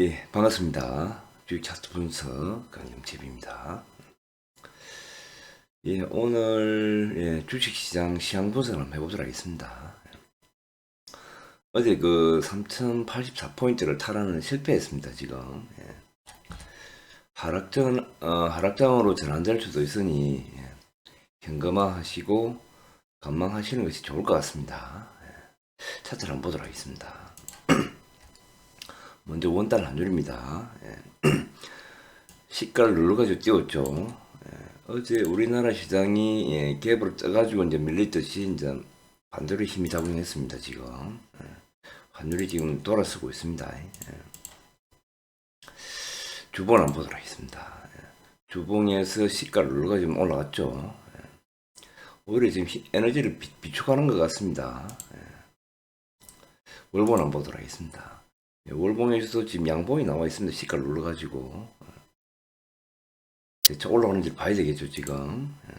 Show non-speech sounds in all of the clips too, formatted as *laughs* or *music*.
예, 반갑습니다. 주식 차트 분석 강ем집입니다. 예, 오늘 예, 주식시장 시향 분석을 한번 해보도록 하겠습니다. 어제 그 3084포인트를 탈환을 실패했습니다, 지금. 예. 하락장, 어, 하락장으로 전환될 수도 있으니, 예, 현금화 하시고, 관망하시는 것이 좋을 것 같습니다. 예. 차트를 한번 보도록 하겠습니다. 먼저 원달 환율입니다. 예. *clears throat* 시가를 눌러가지고 띄웠죠. 예. 어제 우리나라 시장이 예, 갭으로 떠가지고 이제 밀리듯이 이제 반대로 힘이 작용했습니다. 지금 예. 환율이 지금 돌아서고 있습니다. 예. 주봉 한번 보도록 하겠습니다. 예. 주봉에서 시가를 눌러가지고 올라갔죠. 예. 오히려 지금 히- 에너지를 비, 비축하는 것 같습니다. 예. 월봉 한번 보도록 하겠습니다. 예, 월봉에서도 지금 양봉이 나와 있습니다. 시가를 눌러가지고 대체 올라오는지 봐야 되겠죠 지금. 예.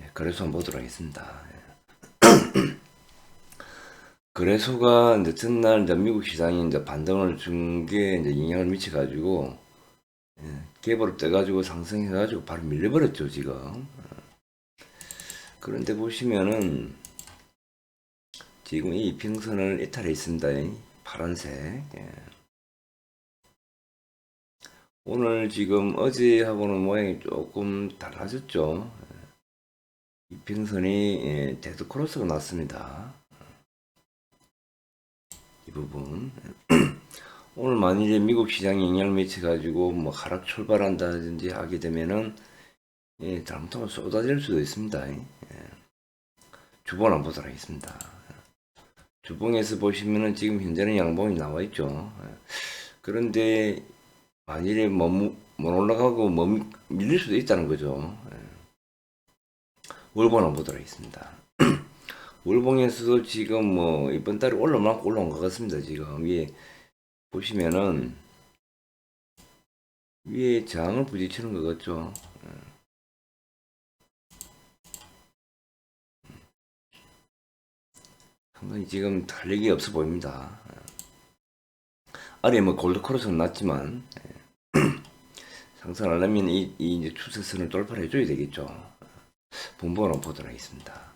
예, 한번 보도록 하겠습니다. 예. *clears throat* 거래소가 이제 전날 이제 미국 시장이 이제 반등을 준 게 이제 영향을 미쳐가지고 예, 갭으로 떠가지고 상승해가지고 바로 밀려버렸죠 지금. 예. 그런데 보시면은 지금 이 이평선을 이탈해 있습니다. 이 파란색. 예. 오늘 지금 어제하고는 모양이 조금 달라졌죠. 예. 이평선이 예, 데드 크로스가 났습니다. 이 부분. *clears throat* 오늘 만일에 미국 시장에 영향을 미쳐가지고 뭐 하락 출발한다든지 하게 되면은 예, 잘못하면 쏟아질 수도 있습니다. 예. 주봉 한번 보도록 하겠습니다. 주봉에서 보시면은 지금 현재는 양봉이 나와 있죠. 예. 그런데 만일에 못, 못 올라가고 못 밀릴 수도 있다는 거죠. 예. 월봉 한번 보도록 하겠습니다. *clears throat* 월봉에서도 지금 뭐 이번 달에 올라만 올라온 것 같습니다. 지금 위에 보시면은 위에 장을 부딪히는 것 같죠. 상당히 지금 달리기 없어 보입니다. 아래 뭐 골드 코러스는 났지만 상승을 하려면 이, 이 이제 추세선을 돌파를 해줘야 되겠죠. 분봉을 한번 보도록 하겠습니다.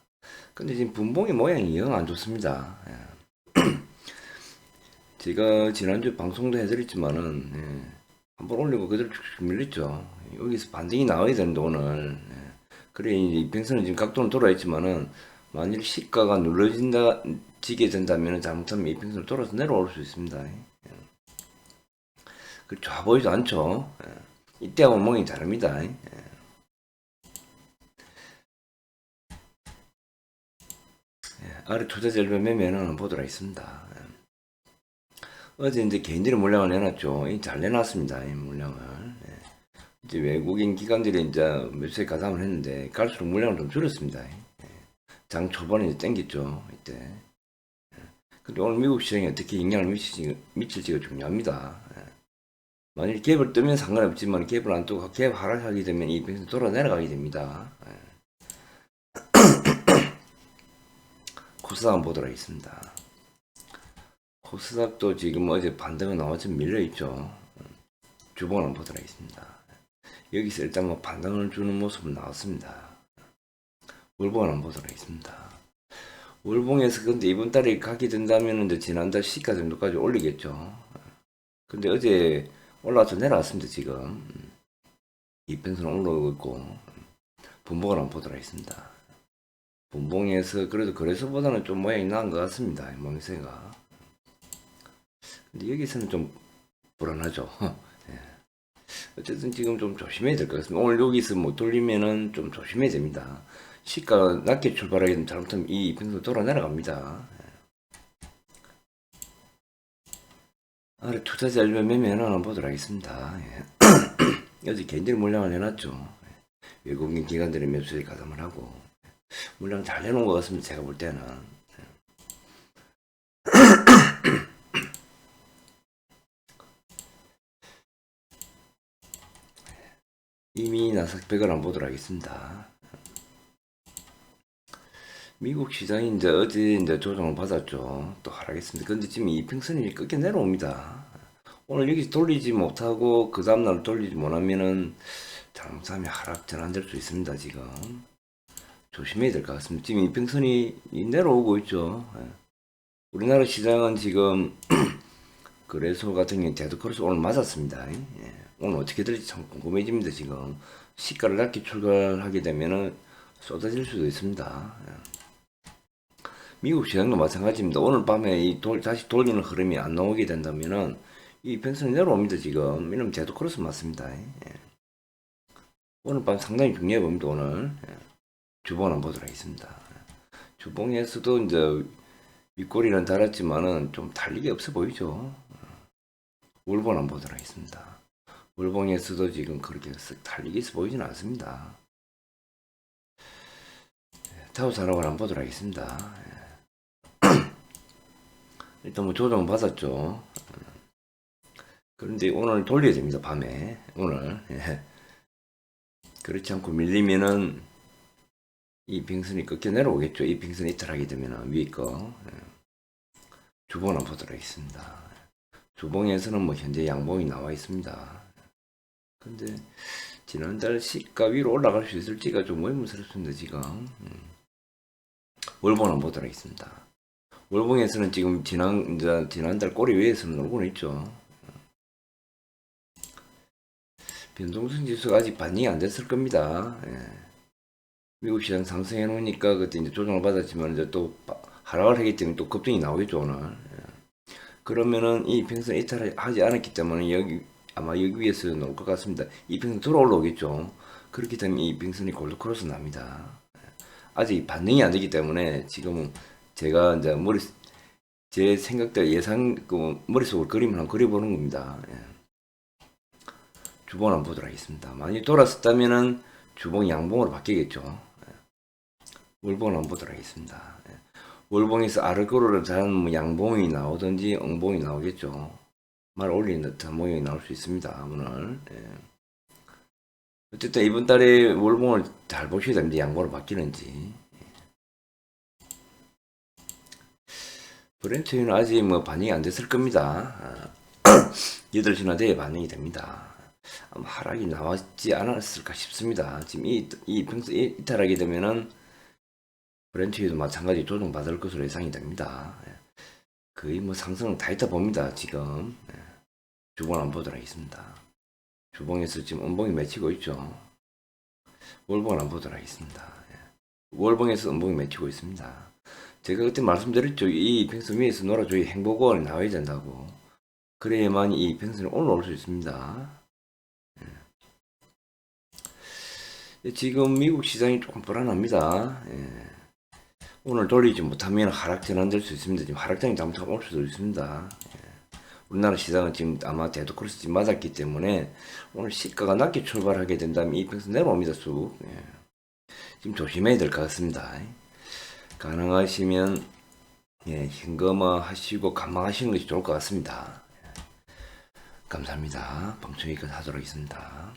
근데 지금 분봉의 모양이 영 안 좋습니다. 예. *clears throat* 제가 지난주 방송도 해드렸지만은 예, 한번 올리고 그대로 쭉쭉 밀렸죠. 여기서 반등이 나와야 되는데 오늘 예. 그래 이제 이평선은 지금 각도는 돌아있지만은 만일 시가가 눌러진다 지게 된다면 잘못하면 이평선을 돌아서 내려올 수 있습니다. 예. 그 좋아 보이지도 않죠. 예. 이때하고 멍이 다릅니다. 예. 예, 아래 투자 절벽 매매는 보도록 하겠습니다. 예. 어제 이제 개인들이 물량을 내놨죠. 이잘 내놨습니다. 이 물량을. 예. 이제 외국인 기관들이 이제 몇세 가담을 했는데 갈수록 물량을 좀 줄였습니다. 예. 장 초반에 이제 땡겼죠. 이때. 예. 근데 오늘 미국 시장에 어떻게 영향을 미칠지, 미칠지가 중요합니다. 예. 만일 갭을 뜨면 상관없지만 갭을 안 뜨고 갭 하락하게 되면 이 변수 돌아 내려가게 됩니다. 예. *coughs* 코스닥 한번 보도록 하겠습니다. 코스닥도 지금 어제 반등은 나와서 밀려있죠. 주봉을 한번 보도록 하겠습니다. 여기서 일단 뭐 반등을 주는 모습은 나왔습니다. 월봉을 한번 보도록 하겠습니다. 월봉에서 근데 이번 달에 가게 된다면 이제 지난달 시가 정도까지 올리겠죠. 근데 어제 올라와서 내려왔습니다, 지금. 이평선 올라오고 있고, 분봉을 한번 보도록 하겠습니다. 분봉에서 그래도 거래소보다는 좀 모양이 나은 것 같습니다, 멍새가. 근데 여기서는 좀 불안하죠. *laughs* 예. 어쨌든 지금 좀 조심해야 될 것 같습니다. 오늘 여기서 못 돌리면은 좀 조심해야 됩니다. 시가 낮게 출발하게 되면 잘못하면 이 이평선 돌아 내려갑니다. 아래 투자 잔류 매매는 한번 보도록 하겠습니다. 예. *clears throat* 어제 개인들 물량을 해놨죠. 예. 외국인 기관들의 매수에 가담을 하고 물량 잘 내놓은 것 같습니다. 제가 볼 때는. *clears throat* 이미 나삭백을 한번 보도록 하겠습니다. 미국 시장이 이제 어제 이제 조정을 받았죠. 또 하락했습니다. 근데 지금 이 평선이 끝게 내려옵니다. 오늘 여기서 돌리지 못하고 그 다음날 돌리지 못하면은 잘못하면 하락 전환될 수 있습니다. 지금 조심해야 될 것 같습니다. 지금 이 평선이 내려오고 있죠. 예. 우리나라 시장은 지금 *clears throat* 그래서 같은 경우 데드크로스 오늘 맞았습니다. 예. 오늘 어떻게 될지 참 궁금해집니다. 지금 시가를 낮게 출발하게 되면은 쏟아질 수도 있습니다. 예. 미국 시장도 마찬가지입니다. 오늘 밤에 이 돌, 다시 돌리는 흐름이 안 나오게 된다면은 이 펜션이 내려옵니다. 지금 이러면 데드크로스 맞습니다. 예. 오늘 밤 상당히 중요해 보입니다. 오늘 예. 주봉 한번 보도록 하겠습니다. 주봉에서도 이제 윗꼬리는 달았지만은 좀 달리기 없어 보이죠. 월봉 한번 보도록 하겠습니다. 월봉에서도 지금 그렇게 쓱 달리기 있어 보이지는 않습니다. 타우 산업을 한번 보도록 하겠습니다. 일단 뭐 조정 받았죠. 그런데 오늘 돌려야 됩니다. 밤에 오늘 예. 그렇지 않고 밀리면은 이 빙선이 꺾여 내려오겠죠. 이 빙선이 이탈하게 되면 위에 거 예. 주봉 한번 보도록 하겠습니다. 주봉에서는 뭐 현재 양봉이 나와 있습니다. 근데 지난달 시가 위로 올라갈 수 있을지가 좀 의문스럽습니다. 지금 음. 월봉 한번 보도록 하겠습니다. 월봉에서는 지금 지난 이제 지난달 꼬리 위에서는 놀고는 있죠. 변동성 지수가 아직 반영이 안 됐을 겁니다. 예. 미국 시장 상승해 놓으니까 그때 이제 조정을 받았지만 이제 또 바- 하락을 하기 때문에 또 급등이 나오겠죠 오늘. 예. 그러면은 이 평선 이탈하지 않았기 때문에 여기 아마 여기 위에서 놓을 것 같습니다. 이 평선 돌아 올라오겠죠. 그렇기 때문에 이 평선이 골드크로스 납니다. 예. 아직 반응이 안 되기 때문에 지금은 제가 이제 머리 제 생각대로 예상 그 머릿속으로 그림을 한번 그려보는 겁니다. 예. 주봉을 한번 보도록 하겠습니다. 많이 돌았었다면은 주봉 양봉으로 바뀌겠죠. 예. 월봉을 한번 보도록 하겠습니다. 예. 월봉에서 아르고르를 잘하는 뭐 양봉이 나오든지 엉봉이 나오겠죠. 말 올리는 듯한 모양이 나올 수 있습니다. 오늘. 예. 어쨌든 이번 달에 월봉을 잘 보셔야 됩니다. 양봉으로 바뀌는지. 브렌트는 아직 뭐 반영이 안 됐을 겁니다. *clears throat* 8시나 돼야 반영이 됩니다. 아마 하락이 나왔지 않았을까 싶습니다. 지금 이, 이 평소 이- 이탈하게 되면은 브렌트에도 마찬가지 조정 받을 것으로 예상이 됩니다. 예. 거의 뭐 상승은 다 있다 봅니다. 지금 예. 주봉 한번 보도록 하겠습니다. 주봉에서 지금 음봉이 맺히고 있죠. 월봉을 한번 보도록 하겠습니다. 예. 월봉에서 음봉이 맺히고 있습니다. 제가 그때 말씀드렸죠. 이 평선 위에서 놀아줘야 행복원이 나와야 된다고. 그래야만 이 평선이 올라올 수 있습니다. 예, 지금 미국 시장이 조금 불안합니다. 예. 오늘 돌리지 못하면 하락 전환될 수 있습니다. 지금 하락장이 잘못하면 올 수도 있습니다. 예. 우리나라 시장은 지금 아마 데드크로스 지금 맞았기 때문에 오늘 시가가 낮게 출발하게 된다면 이 평선 내려옵니다. 쑥. 예. 지금 조심해야 될 것 같습니다. 가능하시면 예, 현금화 하시고 감망하시는 것이 좋을 것 같습니다. 예. 감사합니다. 방청이까지 하도록 하겠습니다.